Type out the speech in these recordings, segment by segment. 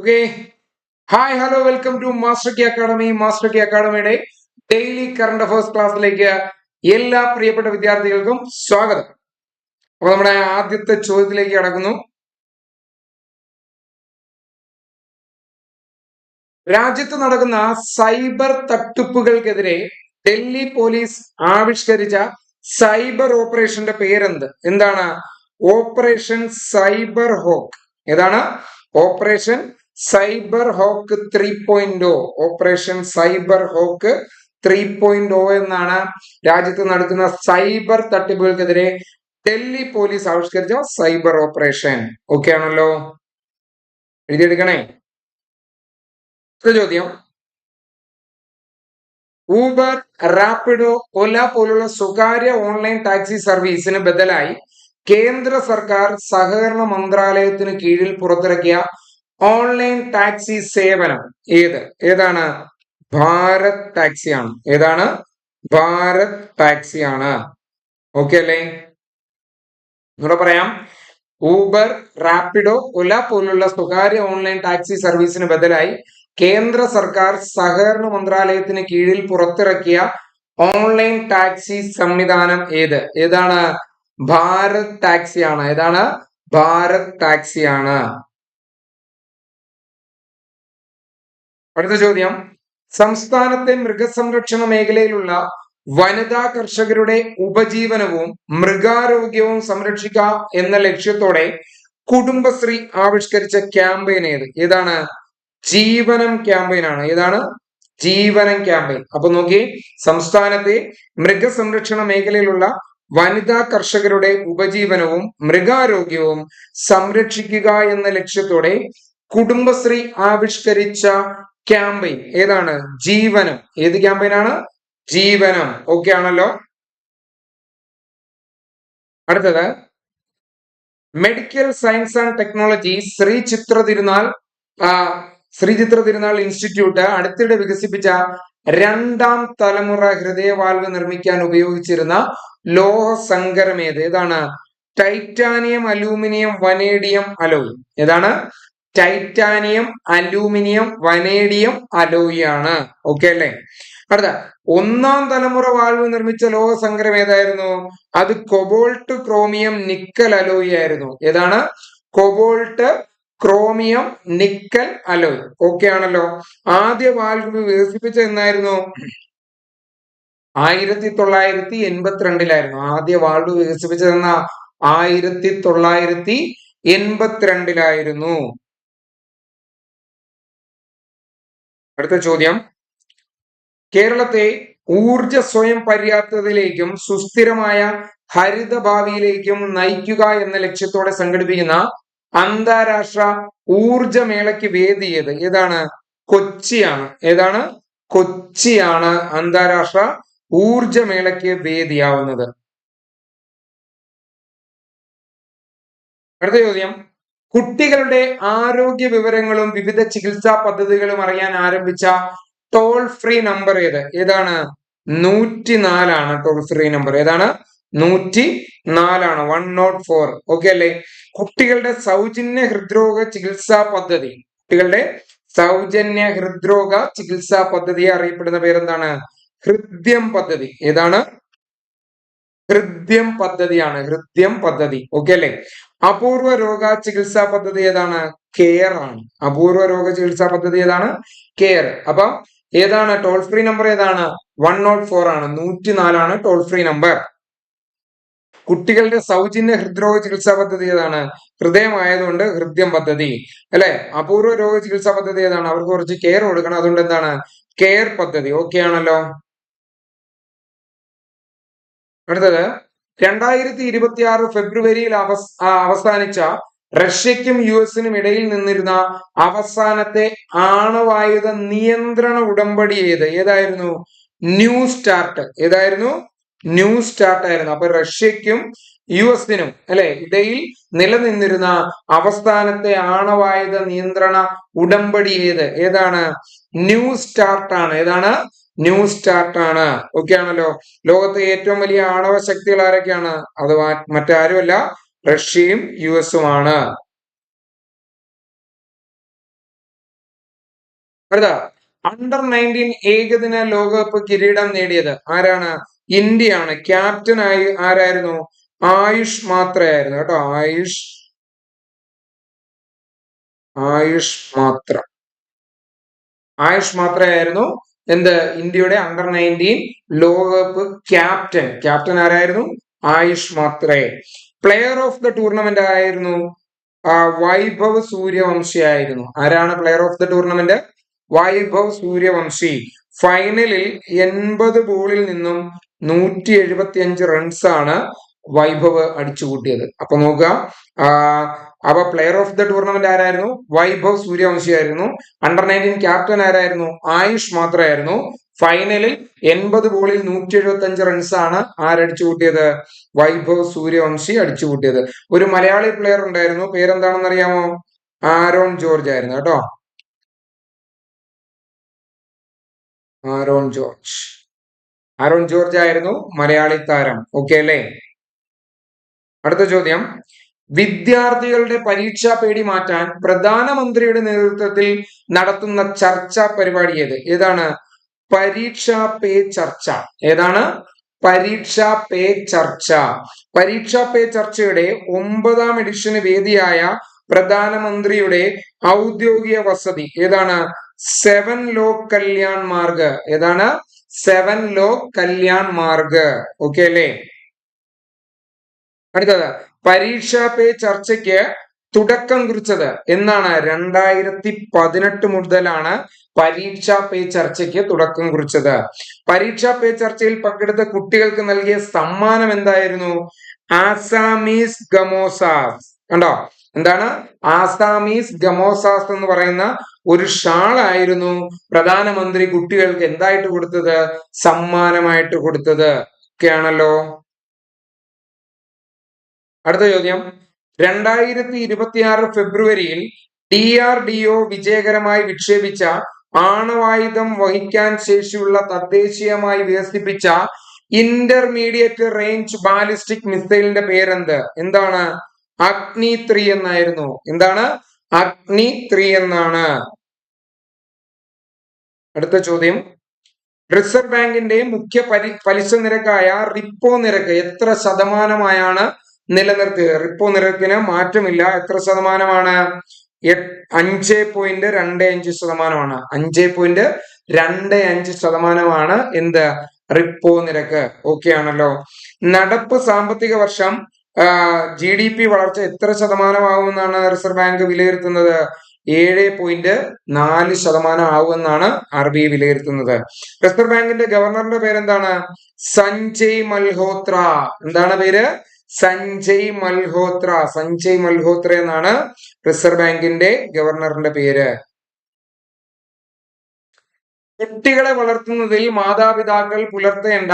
Okay hi hello welcome to master ki academy master ki അക്കാഡമിയുടെ daily current affairs ക്ലാസ്സിലേക്ക് എല്ലാ പ്രിയപ്പെട്ട വിദ്യാർത്ഥികൾക്കും സ്വാഗതം. അപ്പൊ നമ്മുടെ ആദ്യത്തെ ചോദ്യത്തിലേക്ക് കടക്കുന്നു. രാജ്യത്ത് നടക്കുന്ന സൈബർ തട്ടിപ്പുകൾക്കെതിരെ ഡൽഹി പോലീസ് ആവിഷ്കരിച്ച സൈബർ ഓപ്പറേഷന്റെ പേരെന്ത്? എന്താണ്? Operation cyber hawk. ഏതാണ്? Operation cyber hawk three point O operation cyber hawk three point O എന്നാണ് രാജ്യത്ത് നടക്കുന്ന സൈബർ തട്ടിപ്പുകൾക്കെതിരെ ഡൽഹി പോലീസ് ആവിഷ്കരിച്ച സൈബർ ഓപ്പറേഷൻ ഓക്കെ ആണല്ലോ? എഴുതിയെടുക്കണേ? ചോദ്യം. ഊബർ റാപ്പിഡോ ഒല പോലുള്ള സ്വകാര്യ ഓൺലൈൻ ടാക്സി സർവീസിന് ബദലായി കേന്ദ്ര സർക്കാർ സഹകരണ മന്ത്രാലയത്തിന് കീഴിൽ പുറത്തിറക്കിയ ഓൺലൈൻ ടാക്സി സേവനം. ഏത്? ഏതാണ്? ഭാരത് ടാക്സിയാണ്. ഏതാണ്? ഭാരത് ടാക്സിയാണ്. ഓക്കെ അല്ലേ? ഇവിടെ പറയാം. ഊബർ റാപ്പിഡോ ഒല പോലുള്ള സ്വകാര്യ ഓൺലൈൻ ടാക്സി സർവീസിന് ബദലായി കേന്ദ്ര സർക്കാർ സഹകരണ മന്ത്രാലയത്തിന് കീഴിൽ പുറത്തിറക്കിയ ഓൺലൈൻ ടാക്സി സംവിധാനം ഏത്? ഏതാണ്? ഭാരത് ടാക്സിയാണ്. ഏതാണ്? ഭാരത് ടാക്സി അടുത്ത ചോദ്യം. സംസ്ഥാനത്തെ മൃഗസംരക്ഷണ മേഖലയിലുള്ള വനിതാ കർഷകരുടെ ഉപജീവനവും മൃഗാരോഗ്യവും സംരക്ഷിക്കുക എന്ന ലക്ഷ്യത്തോടെ കുടുംബശ്രീ ആവിഷ്കരിച്ച ക്യാമ്പയിൻ ഏത്? ഏതാണ്? ജീവനം ക്യാമ്പയിൻ ആണ്. ഏതാണ്? ജീവനം ക്യാമ്പയിൻ. അപ്പൊ നോക്കി സംസ്ഥാനത്തെ മൃഗസംരക്ഷണ മേഖലയിലുള്ള വനിതാ കർഷകരുടെ ഉപജീവനവും മൃഗാരോഗ്യവും സംരക്ഷിക്കുക എന്ന ലക്ഷ്യത്തോടെ കുടുംബശ്രീ ആവിഷ്കരിച്ച ക്യാമ്പയിൻ. ഏതാണ്? ജീവനം. ഏത് ക്യാമ്പയിനാണ്? ജീവനം. ഓക്കെ ആണല്ലോ. അടുത്തത്. Medical science and technology Sree Chitra Thirunal Sree Chitra Thirunal institute അടുത്തിടെ വികസിപ്പിച്ച രണ്ടാം തലമുറ ഹൃദയവാൽവ് നിർമ്മിക്കാൻ ഉപയോഗിച്ചിരുന്ന ലോഹ സങ്കരം ഏത്? ഏതാണ്? ടൈറ്റാനിയം അലൂമിനിയം വനേഡിയം അലോയ് ഏതാണ്? ടൈറ്റാനിയം അലൂമിനിയം വനേഡിയം അലോയ് ആണ് ഓക്കെ അല്ലേ? അടുത്ത ഒന്നാം തലമുറ വാൽവ് നിർമ്മിച്ച ലോഹസങ്കരം ഏതായിരുന്നു? അത് കൊബോൾട്ട് ക്രോമിയം നിക്കൽ അലോയി ആയിരുന്നു. ഏതാണ്? Cobalt chromium nickel alloy. Okay ആണല്ലോ. ആദ്യ വാൽവ് വികസിപ്പിച്ച എന്നായിരുന്നു? ആയിരത്തി തൊള്ളായിരത്തി എൺപത്തിരണ്ടിലായിരുന്നു ആദ്യ വാൾവ് വികസിപ്പിച്ചതെന്ന? ആയിരത്തി തൊള്ളായിരത്തി എൺപത്തിരണ്ടിലായിരുന്നു അടുത്ത ചോദ്യം. കേരളത്തെ ഊർജ സ്വയം പര്യാപ്തതയിലേക്കും സുസ്ഥിരമായ ഹരിത ഭാവിയിലേക്കും നയിക്കുക എന്ന ലക്ഷ്യത്തോടെ സംഘടിപ്പിക്കുന്ന അന്താരാഷ്ട്ര ഊർജമേളയ്ക്ക് മേളയ്ക്ക് വേദിയത് ഏതാണ്? കൊച്ചിയാണ്. ഏതാണ്? കൊച്ചിയാണ് അന്താരാഷ്ട്ര ഊർജമേളയ്ക്ക് വേദിയാവുന്നത്. അടുത്ത ചോദ്യം. കുട്ടികളുടെ ആരോഗ്യ വിവരങ്ങളും വിവിധ ചികിത്സാ പദ്ധതികളും അറിയാൻ ആരംഭിച്ച ടോൾ ഫ്രീ നമ്പർ ഏത്? ഏതാണ്? നൂറ്റി നാലാണ് ടോൾ ഫ്രീ നമ്പർ ഏതാണ്? നൂറ്റി നാലാണ് വൺ നോട്ട് ഫോർ ഓക്കെ അല്ലേ? കുട്ടികളുടെ സൗജന്യ ഹൃദ്രോഗ ചികിത്സാ പദ്ധതി. കുട്ടികളുടെ സൗജന്യ ഹൃദ്രോഗ ചികിത്സാ പദ്ധതി അറിയപ്പെടുന്ന പേരെന്താണ്? ഹൃദ്യം പദ്ധതി. ഏതാണ്? ഹൃദ്യം പദ്ധതിയാണ്. ഹൃദ്യം പദ്ധതി. ഓക്കെ അല്ലേ? അപൂർവ രോഗ ചികിത്സാ പദ്ധതി ഏതാണ്? കെയർ ആണ്. അപൂർവ രോഗ ചികിത്സാ പദ്ധതി ഏതാണ്? കെയർ. അപ്പൊ ഏതാണ്? ടോൾ ഫ്രീ നമ്പർ ഏതാണ്? വൺ നോട്ട് ഫോർ ആണ്. നൂറ്റി നാലാണ് ടോൾ ഫ്രീ നമ്പർ കുട്ടികളുടെ സൗജന്യ ഹൃദ്രോഗ ചികിത്സാ പദ്ധതി ഏതാണ്? ഹൃദയമായതുകൊണ്ട് ഹൃദ്യം പദ്ധതി. അല്ലെ? അപൂർവ രോഗ ചികിത്സാ പദ്ധതി ഏതാണ്? അവർക്ക് കുറച്ച് കെയർ കൊടുക്കണം. അതുകൊണ്ട് എന്താണ്? കെയർ പദ്ധതി. ഓക്കെ ആണല്ലോ. അടുത്തത്. രണ്ടായിരത്തി ഇരുപത്തി ആറ് ഫെബ്രുവരിയിൽ അവസ് അവസാനിച്ച റഷ്യയ്ക്കും യു എസിനും ഇടയിൽ നിന്നിരുന്ന അവസാനത്തെ ആണവായുധ നിയന്ത്രണ ഉടമ്പടി ഏത്? ഏതായിരുന്നു? ന്യൂ സ്റ്റാർട്ട് ഏതായിരുന്നു? ന്യൂ സ്റ്റാർട്ട് ആയിരുന്നു. അപ്പൊ റഷ്യക്കും യു എസിനും അല്ലെ ഇടയിൽ നിലനിന്നിരുന്ന അവസാനത്തെ ആണവായുധ നിയന്ത്രണ ഉടമ്പടി ഏത്? ഏതാണ്? ന്യൂ സ്റ്റാർട്ട് ആണ് ഏതാണ്? ന്യൂ സ്റ്റാർട്ട് ആണ്. ഓക്കെ ആണല്ലോ. ലോകത്തെ ഏറ്റവും വലിയ ആണവ ശക്തികൾ ആരൊക്കെയാണ്? അത് മറ്റാരുമല്ല റഷ്യയും യു എസുമാണ് അടുത്ത അണ്ടർ നയന്റീൻ ഏകദിന ലോകകപ്പ് കിരീടം നേടിയത് ആരാണ്? ഇന്ത്യയാണ്. ക്യാപ്റ്റൻ ആയി ആരായിരുന്നു? ആയുഷ് മാത്രയായിരുന്നു കേട്ടോ. ആയുഷ് ആയുഷ് മാത്ര. ആയുഷ് മാത്രയായിരുന്നു. എന്ത്? ഇന്ത്യയുടെ അണ്ടർ നയന്റീൻ ലോകകപ്പ് ക്യാപ്റ്റൻ ക്യാപ്റ്റൻ ആരായിരുന്നു? ആയുഷ് മാത്രേ. പ്ലെയർ ഓഫ് ദ ടൂർണമെന്റ് ആയിരുന്നു വൈഭവ് സൂര്യവംശി ആയിരുന്നു. ആരാണ് player of the tournament Vaibhav Suryavanshi. ഫൈനലിൽ എൺപത് ബോളിൽ നിന്നും നൂറ്റി എഴുപത്തി അഞ്ച് റൺസാണ് വൈഭവ് അടിച്ചുകൂട്ടിയത്. അപ്പൊ നോക്കുക. അപ്പൊ പ്ലെയർ ഓഫ് ദ ടൂർണമെന്റ് ആരായിരുന്നു? വൈഭവ് സൂര്യവംശി ആയിരുന്നു. അണ്ടർ നയന്റീൻ ക്യാപ്റ്റൻ ആരായിരുന്നു? ആയുഷ് മാത്രമായിരുന്നു ഫൈനലിൽ എൺപത് ബോളിൽ നൂറ്റി എഴുപത്തി അഞ്ച് റൺസാണ് ആരടിച്ചു കൂട്ടിയത് വൈഭവ് സൂര്യവംശി അടിച്ചു കൂട്ടിയത് ഒരു മലയാളി പ്ലെയർ ഉണ്ടായിരുന്നു. പേരെന്താണെന്ന് അറിയാമോ ആരോൺ ജോർജ് ആയിരുന്നു കേട്ടോ. Aaron George. ആരോൺ ജോർജ് ആയിരുന്നു മലയാളി താരം. ഓക്കെ അല്ലേ? അടുത്ത ചോദ്യം. വിദ്യാർത്ഥികളുടെ പരീക്ഷാ പേടി മാറ്റാൻ പ്രധാനമന്ത്രിയുടെ നേതൃത്വത്തിൽ നടത്തുന്ന ചർച്ചാ പരിപാടി ഏത്? ഏതാണ്? പരീക്ഷാ പേ ചർച്ച. ഏതാണ്? പരീക്ഷാ പേ ചർച്ച. പരീക്ഷാ പേ ചർച്ചയുടെ ഒമ്പതാം എഡിഷന് വേദിയായ പ്രധാനമന്ത്രിയുടെ ഔദ്യോഗിക വസതി ഏതാണ്? സെവൻ ലോക് കല്യാൺ മാർഗ്. ഏതാണ്? സെവൻ ലോക് കല്യാൺ മാർഗ്. ഓക്കെ അല്ലേ? അടുത്തത് പരീക്ഷാ പേ ചർച്ചയ്ക്ക് തുടക്കം കുറിച്ചത് എന്നാണ്. രണ്ടായിരത്തി പതിനെട്ട് മുതലാണ് പരീക്ഷാ പേ ചർച്ചയ്ക്ക് തുടക്കം കുറിച്ചത്. പരീക്ഷാ പേ ചർച്ചയിൽ പങ്കെടുത്ത കുട്ടികൾക്ക് നൽകിയ സമ്മാനം എന്തായിരുന്നു? ആസാമീസ് ഗമോസാസ്. കണ്ടോ? എന്താണ്? ആസാമീസ് ഗമോസാസ് എന്ന് പറയുന്ന ഒരു ഷാളായിരുന്നു പ്രധാനമന്ത്രി കുട്ടികൾക്ക് എന്തായിട്ട് കൊടുത്തത്? സമ്മാനമായിട്ട് കൊടുത്തത്. ഒക്കെയാണല്ലോ. അടുത്ത ചോദ്യം. രണ്ടായിരത്തി ഇരുപത്തിയാറ് ഫെബ്രുവരിയിൽ ഡി ആർ ഡി ഒ വിജയകരമായി വിക്ഷേപിച്ച ആണവായുധം വഹിക്കാൻ ശേഷിയുള്ള തദ്ദേശീയമായി വികസിപ്പിച്ച ഇന്റർമീഡിയറ്റ് റേഞ്ച് ബാലിസ്റ്റിക് മിസൈലിന്റെ പേരെന്ത്? എന്താണ്? അഗ്നി ത്രീ എന്നായിരുന്നു. എന്താണ്? അഗ്നി ത്രീ എന്നാണ്. അടുത്ത ചോദ്യം. റിസർവ് ബാങ്കിന്റെ മുഖ്യ പലിശ നിരക്കായ റിപ്പോ നിരക്ക് എത്ര ശതമാനമായാണ് നിലനിർത്തിയത്. റിപ്പോ നിരക്കിന് മാറ്റമില്ല. എത്ര ശതമാനമാണ്? അഞ്ച് പോയിന്റ് രണ്ട് അഞ്ച് ശതമാനമാണ്. അഞ്ച് പോയിന്റ് രണ്ട് അഞ്ച് ശതമാനമാണ് എന്ത്? റിപ്പോ നിരക്ക്. ഓക്കെ ആണല്ലോ. നടപ്പ് സാമ്പത്തിക വർഷം ജി ഡി പി വളർച്ച എത്ര ശതമാനമാകുമെന്നാണ് റിസർവ് ബാങ്ക് വിലയിരുത്തുന്നത്? ഏഴ് പോയിന്റ് നാല് ശതമാനം ആവുമെന്നാണ് ആർ ബി ഐ വിലയിരുത്തുന്നത്. റിസർവ് ബാങ്കിന്റെ ഗവർണറുടെ പേരെന്താണ്? സഞ്ജയ് മൽഹോത്ര. എന്താണ് പേര്? സഞ്ജയ് മൽഹോത്ര. സഞ്ജയ് മൽഹോത്ര എന്നാണ് റിസർവ് ബാങ്കിന്റെ ഗവർണറിന്റെ പേര്. കുട്ടികളെ വളർത്തുന്നതിൽ മാതാപിതാക്കൾ പുലർത്തേണ്ട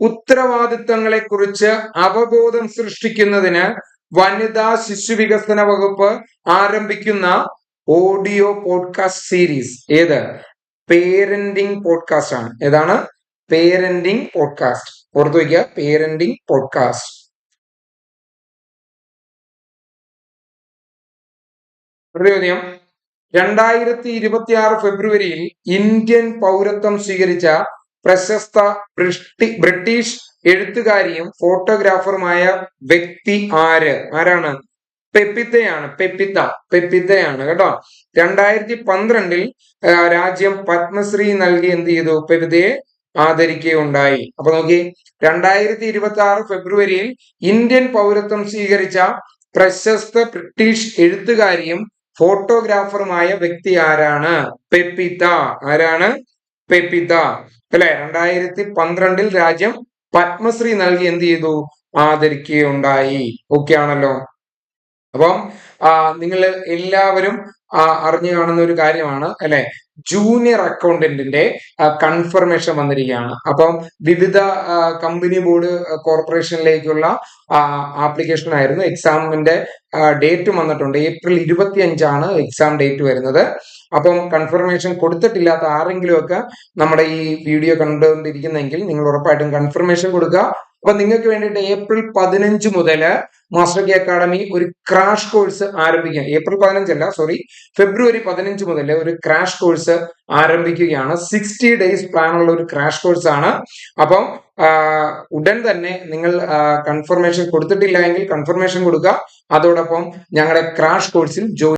ഉത്തരവാദിത്തങ്ങളെ കുറിച്ച് അവബോധം സൃഷ്ടിക്കുന്നതിന് വനിതാ ശിശു വികസന വകുപ്പ് ആരംഭിക്കുന്ന ഓഡിയോ പോഡ്കാസ്റ്റ് സീരീസ്. ഏത്? പേരന്റിംഗ് പോഡ്കാസ്റ്റ് ആണ്. ഏതാണ്? Parenting podcast. ഓർത്തു വയ്ക്കുക. Parenting podcast. ചോദ്യം രണ്ടായിരത്തി ഇരുപത്തി ആറ് ഫെബ്രുവരിയിൽ ഇന്ത്യൻ പൗരത്വം സ്വീകരിച്ച പ്രശസ്ത ബ്രിട്ടീഷ് എഴുത്തുകാരിയും ഫോട്ടോഗ്രാഫറുമായ വ്യക്തി ആര്? ആരാണ്? പെപ്പിത്തയാണ്. പെപ്പിത്ത. പെപ്പിത്തയാണ്. കേട്ടോ? രണ്ടായിരത്തി പന്ത്രണ്ടിൽ രാജ്യം പത്മശ്രീ നൽകി എന്ത് ചെയ്തു? പെപ്പിത്തയെ ആദരിക്കുകയുണ്ടായി. അപ്പൊ നോക്കി രണ്ടായിരത്തി ഇരുപത്തി ആറ് ഫെബ്രുവരിയിൽ ഇന്ത്യൻ പൗരത്വം സ്വീകരിച്ച പ്രശസ്ത ബ്രിട്ടീഷ് എഴുത്തുകാരിയും ഫോട്ടോഗ്രാഫറുമായ വ്യക്തി ആരാണ്? പെപ്പിത. ആരാണ്? പെപ്പിത. അല്ലെ? രണ്ടായിരത്തി പന്ത്രണ്ടിൽ രാജ്യം പത്മശ്രീ നൽകി എന്ത് ചെയ്തു? ആദരിക്കുകയുണ്ടായി. ഓക്കെ ആണല്ലോ. അപ്പം നിങ്ങൾ എല്ലാവരും അറിഞ്ഞു കാണുന്ന ഒരു കാര്യമാണ് അല്ലെ? ജൂനിയർ അക്കൗണ്ടന്റിന്റെ കൺഫർമേഷൻ വന്നിരിക്കുകയാണ്. അപ്പം വിവിധ കമ്പനി ബോർഡ് കോർപ്പറേഷനിലേക്കുള്ള ആപ്ലിക്കേഷൻ ആയിരുന്നു. എക്സാമിന്റെ ഡേറ്റ് വന്നിട്ടുണ്ട്. ഏപ്രിൽ ഇരുപത്തി അഞ്ചാണ് എക്സാം ഡേറ്റ് വരുന്നത്. അപ്പം കൺഫർമേഷൻ കൊടുത്തിട്ടില്ലാത്ത ആരെങ്കിലും ഒക്കെ നമ്മുടെ ഈ വീഡിയോ കണ്ടുകൊണ്ടിരിക്കുന്നെങ്കിൽ നിങ്ങൾ ഉറപ്പായിട്ടും കൺഫർമേഷൻ കൊടുക്കുക. അപ്പൊ നിങ്ങൾക്ക് വേണ്ടിയിട്ട് ഏപ്രിൽ പതിനഞ്ച് മുതൽ മാസ്റ്റർ കെ അക്കാഡമി ഒരു ക്രാഷ് കോഴ്സ് ആരംഭിക്കുക. ഏപ്രിൽ പതിനഞ്ചല്ല സോറി ഫെബ്രുവരി പതിനഞ്ച് മുതൽ ഒരു ക്രാഷ് കോഴ്സ് ആരംഭിക്കുകയാണ്. സിക്സ്റ്റി ഡേയ്സ് പ്ലാൻ ഉള്ള ഒരു ക്രാഷ് കോഴ്സ് ആണ്. അപ്പം ഉടൻ തന്നെ നിങ്ങൾ കൺഫർമേഷൻ കൊടുത്തിട്ടില്ല എങ്കിൽ കൺഫർമേഷൻ കൊടുക്കുക. അതോടൊപ്പം ഞങ്ങളുടെ ക്രാഷ് കോഴ്സിൽ ജോയിൻ